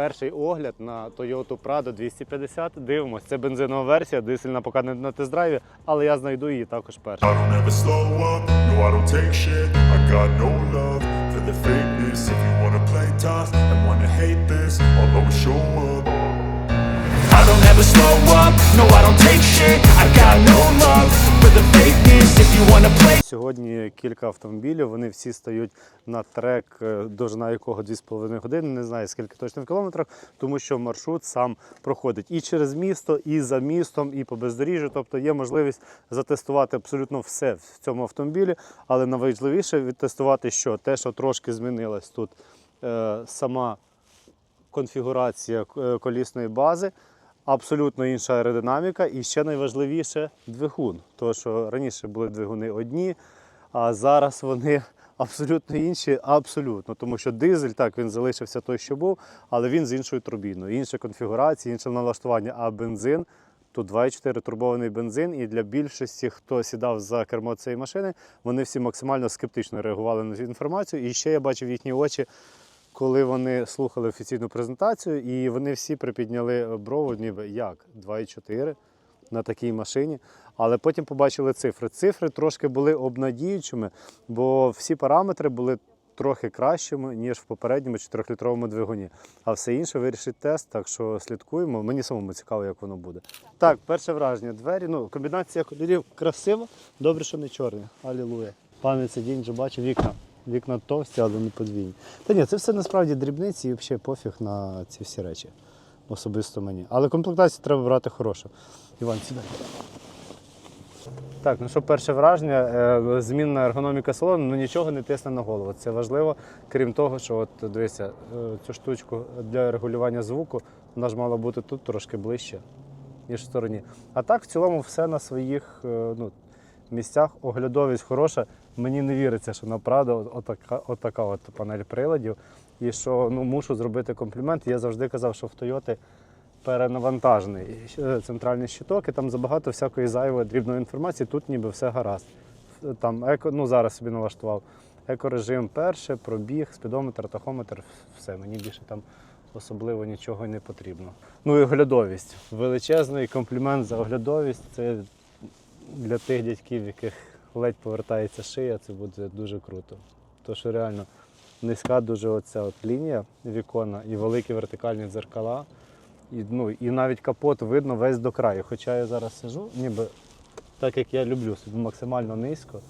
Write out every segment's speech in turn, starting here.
перший огляд на Toyota Prado 250. Дивимось, це бензинова версія, дизельна поки не на тест-драйві, але я знайду її також першу. I don't ever slow up, no I don't take shit. I got no love Сьогодні кілька автомобілів, вони всі стають на трек, е, довжина якого 2,5 години, не знаю скільки точно в кілометрах, тому що маршрут сам проходить і через місто, і за містом, і по бездоріжжю. Тобто є можливість затестувати абсолютно все в цьому автомобілі, але найважливіше відтестувати, що те, що трошки змінилось тут, е, сама конфігурація е, колісної бази. Абсолютно інша аеродинаміка і ще найважливіше двигун. Тому що раніше були двигуни одні, а зараз вони абсолютно інші, абсолютно. Тому що дизель, так, він залишився той, що був, але він з іншою турбіною, інша конфігурація, інше налаштування. А бензин тут 2,4 турбований бензин, і для більшості, хто сідав за кермо цієї машини, вони всі максимально скептично реагували на цю інформацію. І ще я бачив їхні очі коли вони слухали офіційну презентацію, і вони всі припідняли брову, ніби як 2,4 на такій машині. Але потім побачили цифри. Цифри трошки були обнадіючими, бо всі параметри були трохи кращими, ніж в попередньому 4-літровому двигуні. А все інше вирішить тест, так що слідкуємо. Мені самому цікаво, як воно буде. Так, перше враження. Двері, ну, комбінація кольорів красива, добре, що не чорні. Алілуя. Пане сидінь вже бачив вікна. Вікна товсті, але не подвійні. Та ні, це все насправді дрібниці і взагалі пофіг на ці всі речі. Особисто мені. Але комплектацію треба брати хорошу. Іван, сідай. Так, ну що перше враження, е, змінна ергономіка салону, ну нічого не тисне на голову. Це важливо, крім того, що от дивися, е, цю штучку для регулювання звуку, вона ж мала бути тут трошки ближче, ніж в стороні. А так, в цілому, все на своїх е, ну, місцях. Оглядовість хороша. Мені не віриться, що на Прадо отака, от панель приладів. І що ну, мушу зробити комплімент. Я завжди казав, що в Тойоти перенавантажений е, центральний щиток, і там забагато всякої зайвої дрібної інформації. Тут ніби все гаразд. Там еко, ну зараз собі налаштував. Екорежим перше, пробіг, спідометр, тахометр, все. Мені більше там особливо нічого й не потрібно. Ну і оглядовість. Величезний комплімент за оглядовість. Це для тих дядьків, яких ледь повертається шия, це буде дуже круто. То що реально низька дуже оця от лінія вікона і великі вертикальні дзеркала. І, ну, і навіть капот видно весь до краю. Хоча я зараз сижу, ніби так як я люблю, максимально низько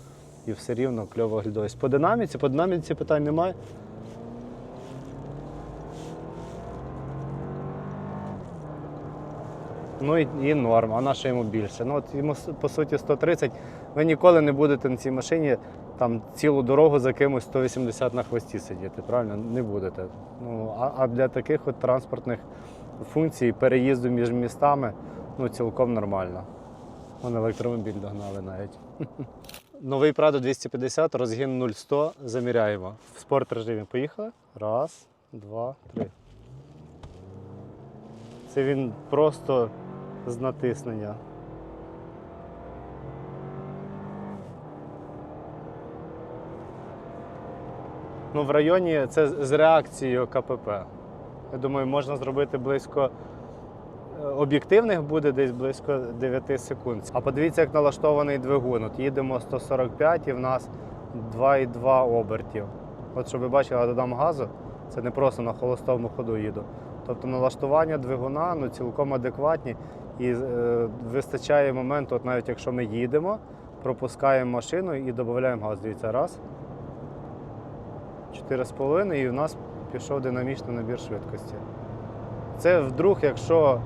і все рівно кльово оглядовість. По динаміці, по динаміці питань немає. Ну і, і норм, а на що йому більше? Ну, от йому по суті 130. Ви ніколи не будете на цій машині там цілу дорогу за кимось 180 на хвості сидіти, правильно? Не будете. Ну, а, а для таких от транспортних функцій, переїзду між містами, ну цілком нормально. Вон електромобіль догнали навіть. Новий Prado 250, розгін 0-100, заміряємо. В спорт режимі поїхали. Раз, два, три. Це він просто з натиснення. Ну, в районі це з реакцією КПП. Я думаю, можна зробити близько е, об'єктивних буде десь близько 9 секунд. А подивіться, як налаштований двигун. От їдемо 145 і в нас 2,2 обертів. От щоб ви бачили, я додам газу, це не просто на холостому ходу їду. Тобто налаштування двигуна ну, цілком адекватні і е, вистачає моменту, от навіть якщо ми їдемо, пропускаємо машину і додаємо газ. Дивіться, раз. 4,5 і в нас пішов динамічний набір швидкості. Це вдруг, якщо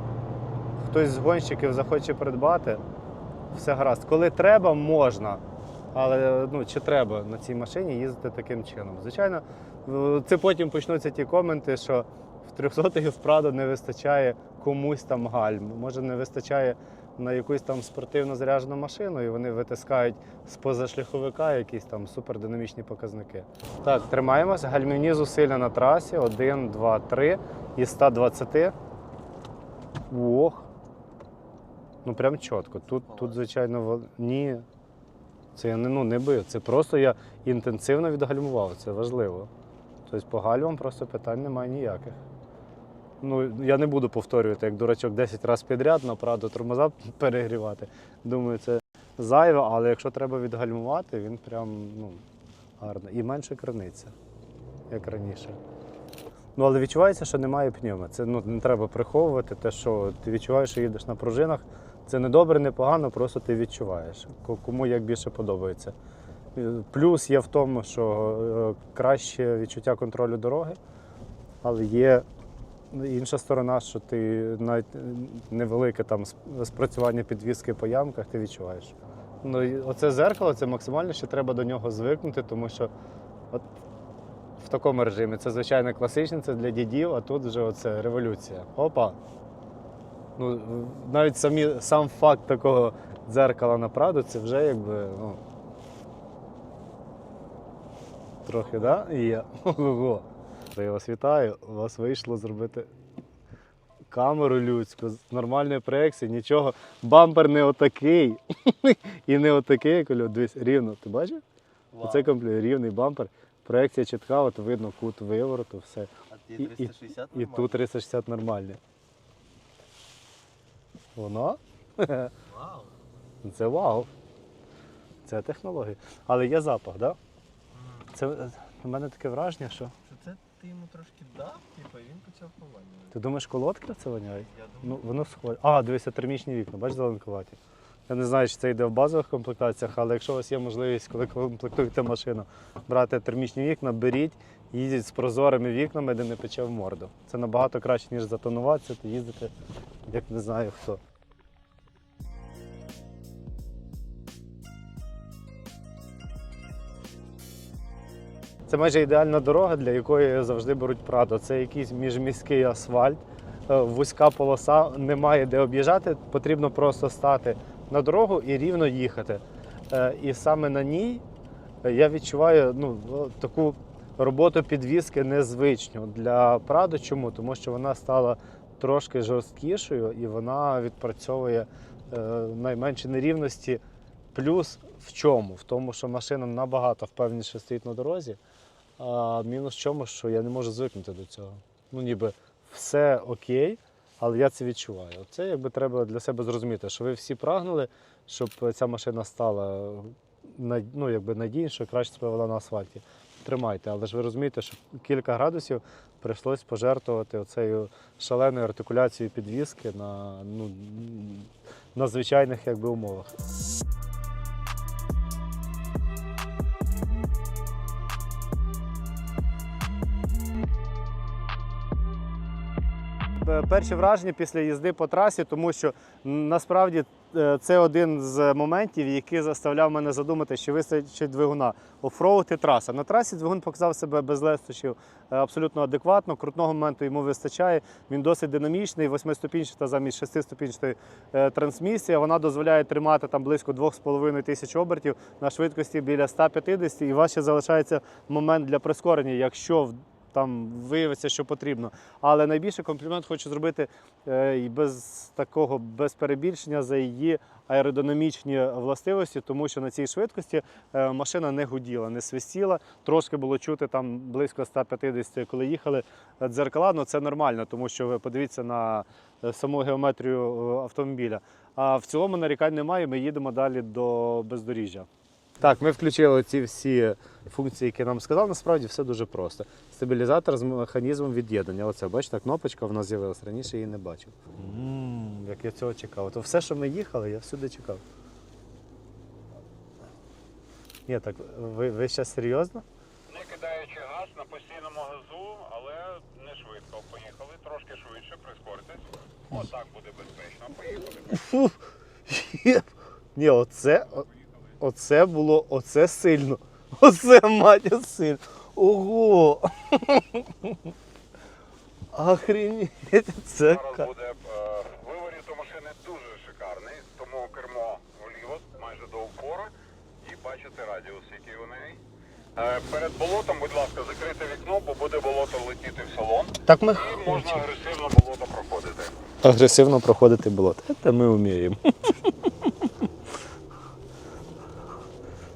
хтось з гонщиків захоче придбати, все гаразд. Коли треба, можна. Але ну, чи треба на цій машині їздити таким чином? Звичайно, це потім почнуться ті коменти, що в 300 і вправду не вистачає комусь там гальм. Може, не вистачає на якусь там спортивно заряджену машину, і вони витискають з позашляховика якісь там супердинамічні показники. Так, тримаємося. Гальмівні зусилля на трасі. 1, 2, 3 із 120. Ох. Ну прям чітко. Тут, тут звичайно, ні. Це я не, ну, не бив. Це просто я інтенсивно відгальмував. Це важливо. Тобто по гальмам просто питань немає ніяких. Ну, я не буду повторювати, як дурачок 10 разів підряд на Прадо тормоза перегрівати. Думаю, це зайве, але якщо треба відгальмувати, він прям ну, гарно. І менше краниться, як раніше. Ну, але відчувається, що немає пневми. Це ну, не треба приховувати. Те, що ти відчуваєш, що їдеш на пружинах. Це не добре, не погано, просто ти відчуваєш. Кому як більше подобається. Плюс є в тому, що е, краще відчуття контролю дороги, але є інша сторона, що ти навіть невелике там спрацювання підвіски по ямках, ти відчуваєш. Ну, і оце зеркало, це максимально ще треба до нього звикнути, тому що от в такому режимі це звичайно класичне, це для дідів, а тут вже оце революція. Опа. Ну, навіть самі, сам факт такого дзеркала на Праду, це вже якби. Ну, трохи, так? Да? Є. Ого. Я вас вітаю. У вас вийшло зробити камеру людську з нормальної проекції, нічого. Бампер не отакий. І не отакий, як у. Дивись, рівно. Ти бачиш? Оце комплект, рівний бампер. Проекція чітка, от видно кут вивороту, все. А І- ті і- 360 І тут 360 нормальний. Воно? Вау. Це вау. Це технологія. Але є запах, так? Да? Це у мене таке враження, що. Ти йому трошки дав, типу, і він почав пованювати. Ти думаєш, колодка це воняє? Я Ну, воно схоже. А, дивися, термічні вікна, бач, зеленкуваті. Я не знаю, чи це йде в базових комплектаціях, але якщо у вас є можливість, коли комплектуєте машину, брати термічні вікна, беріть, їздіть з прозорими вікнами, де не пече в морду. Це набагато краще, ніж затонуватися та їздити, як не знаю хто. Це майже ідеальна дорога, для якої завжди беруть Прадо. Це якийсь міжміський асфальт, е, вузька полоса, немає де об'їжджати, потрібно просто стати на дорогу і рівно їхати. Е, І саме на ній я відчуваю ну, таку роботу підвіски незвичну для Прадо. Чому? Тому що вона стала трошки жорсткішою і вона відпрацьовує е, найменші нерівності. Плюс в чому? В тому, що машина набагато впевненіше стоїть на дорозі. А мінус в чому, що я не можу звикнути до цього. Ну, ніби все окей, але я це відчуваю. Це якби треба для себе зрозуміти, що ви всі прагнули, щоб ця машина стала ну, якби надійнішою, краще себе на асфальті. Тримайте, але ж ви розумієте, що кілька градусів прийшлось пожертвувати оцею шаленою артикуляцією підвіски на, ну, на звичайних якби, умовах. Перші враження після їзди по трасі, тому що насправді е, це один з моментів, який заставляв мене задумати, що вистачить двигуна. Офроуд і траса. На трасі двигун показав себе без лестощів е, абсолютно адекватно. Крутного моменту йому вистачає. Він досить динамічний, восьмиступінчата замість шестиступінчатої е, трансмісія. Вона дозволяє тримати там близько 2,5 тисяч обертів на швидкості біля 150, і у залишається момент для прискорення, якщо там виявиться, що потрібно. Але найбільший комплімент хочу зробити е, і без такого без перебільшення за її аеродинамічні властивості, тому що на цій швидкості е, машина не гуділа, не свистіла. Трошки було чути там близько 150, коли їхали е, дзеркала. Ну це нормально, тому що ви подивіться на саму геометрію автомобіля. А в цілому нарікань немає. Ми їдемо далі до бездоріжжя. Так, ми включили ці всі функції, які нам сказав. Насправді все дуже просто. Стабілізатор з механізмом від'єднання. Оце, бачите, кнопочка в нас з'явилася. Раніше її не бачив. м як я цього чекав. То все, що ми їхали, я всюди чекав. Ні, так ви, ви ще серйозно? Не кидаючи газ на постійному газу, але не швидко. Поїхали трошки швидше, прискоритись. Отак буде безпечно. Поїхали. Фу. Ні, оце, оце було, оце сильно. Оце матя сильно. Ого! Охренеть, це Зараз буде е, виворіт у машини дуже шикарний, тому кермо вліво майже до упора і бачите радіус, який у неї. Е, перед болотом, будь ласка, закрите вікно, бо буде болото летіти в салон. Так ми І можна агресивно болото проходити. агресивно проходити болото. Це ми вміємо.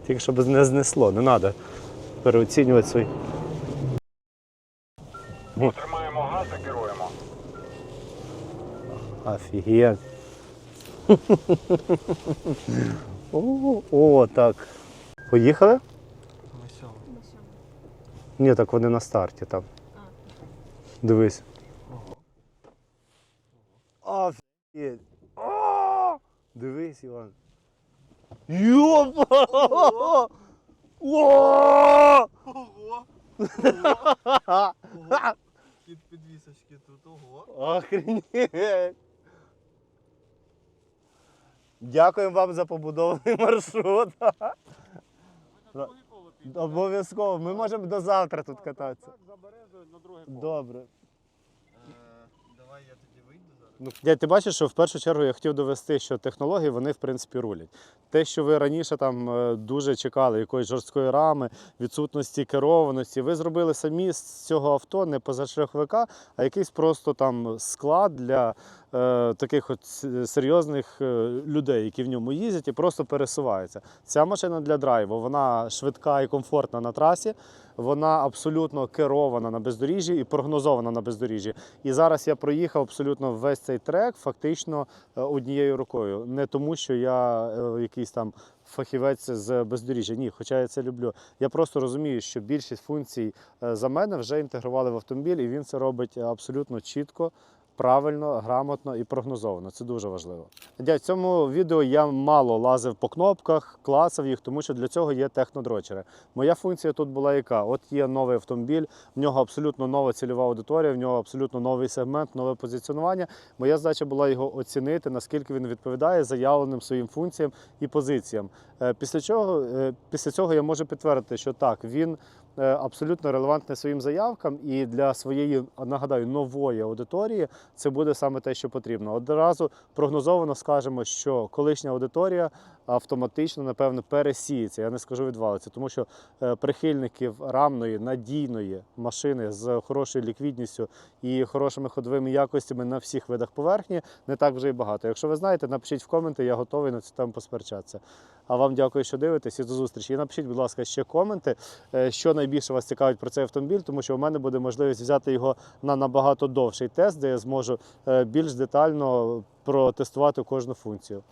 Тільки щоб не знесло, не треба переоцінювати свої. Тримаємо газ і керуємо. Офігеть. О, о, так. Поїхали? Ні, так вони на старті там. Дивись. Офігеть. Дивись, Іван. Йопа! О! Ого! Під підвісочки тут, ого. Охренеть! Дякуємо вам за побудований маршрут. Обов'язково. Ми можемо до завтра тут кататися. Добре. Е, Давай я Ну, дядь, ти бачиш, що в першу чергу я хотів довести, що технології вони в принципі рулять. Те, що ви раніше там е, дуже чекали якоїсь жорсткої рами, відсутності керованості, ви зробили самі з цього авто не позашляховика, а якийсь просто там склад для таких от серйозних е, людей, які в ньому їздять і просто пересуваються. Ця машина для драйву, вона швидка і комфортна на трасі. Вона абсолютно керована на бездоріжжі і прогнозована на бездоріжжі. І зараз я проїхав абсолютно весь цей трек фактично е, однією рукою. Не тому, що я е, якийсь там фахівець з бездоріжжя. Ні, хоча я це люблю. Я просто розумію, що більшість функцій е, за мене вже інтегрували в автомобіль, і він це робить абсолютно чітко. Правильно, грамотно і прогнозовано. Це дуже важливо. Дядь, в цьому відео я мало лазив по кнопках, клацав їх, тому що для цього є технодрочери. Моя функція тут була яка? От є новий автомобіль, в нього абсолютно нова цільова аудиторія, в нього абсолютно новий сегмент, нове позиціонування. Моя задача була його оцінити, наскільки він відповідає заявленим своїм функціям і позиціям. Е, Після чого, е, після цього я можу підтвердити, що так, він абсолютно релевантне своїм заявкам, і для своєї, нагадаю, нової аудиторії це буде саме те, що потрібно. Одразу прогнозовано скажемо, що колишня аудиторія автоматично, напевно, пересіється. Я не скажу відвалиться, тому що е, прихильників рамної, надійної машини з хорошою ліквідністю і хорошими ходовими якостями на всіх видах поверхні не так вже і багато. Якщо ви знаєте, напишіть в коменти, я готовий на цю тему посперечатися. А вам дякую, що дивитесь і до зустрічі. І напишіть, будь ласка, ще коменти, е, що найбільше вас цікавить про цей автомобіль, тому що у мене буде можливість взяти його на набагато довший тест, де я зможу е, більш детально протестувати кожну функцію.